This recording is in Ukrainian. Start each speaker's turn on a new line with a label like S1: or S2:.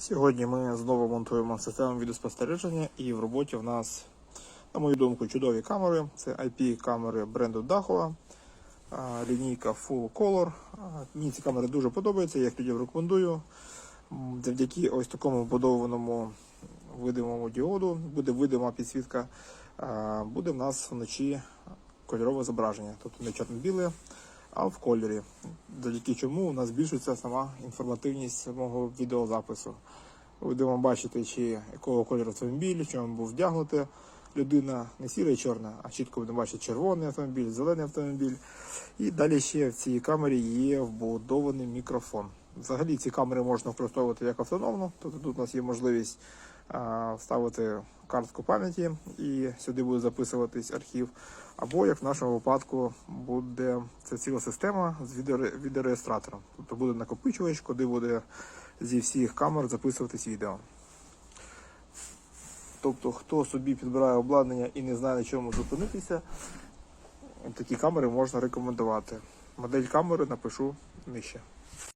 S1: Сьогодні ми знову монтуємо систему відеоспостереження і в роботі в нас, на мою думку, чудові камери. Це IP-камери бренду Dahua, лінійка Full Color. Мені ці камери дуже подобаються, я їх людям рекомендую. Завдяки ось такому вбудованому видимому діоду буде видима підсвітка. Буде в нас вночі кольорове зображення, тобто не чорно-біле, а в кольорі. Завдяки чому у нас збільшується сама інформативність самого відеозапису. Будемо бачити, чи якого кольору автомобіль, чому був вдягнута людина, не сіра і чорна, а чітко будемо бачити червоний автомобіль, зелений автомобіль. І далі ще в цій камері є вбудований мікрофон. Взагалі ці камери можна використовувати як автономно, тобто тут у нас є можливість вставити картку пам'яті і сюди буде записуватись архів. Або як в нашому випадку буде це ціла система з відеоре- відеореєстратором. Тобто буде накопичувач, куди буде зі всіх камер записуватись відео. Тобто, хто собі підбирає обладнання і не знає на чому зупинитися, такі камери можна рекомендувати. Модель камери напишу нижче.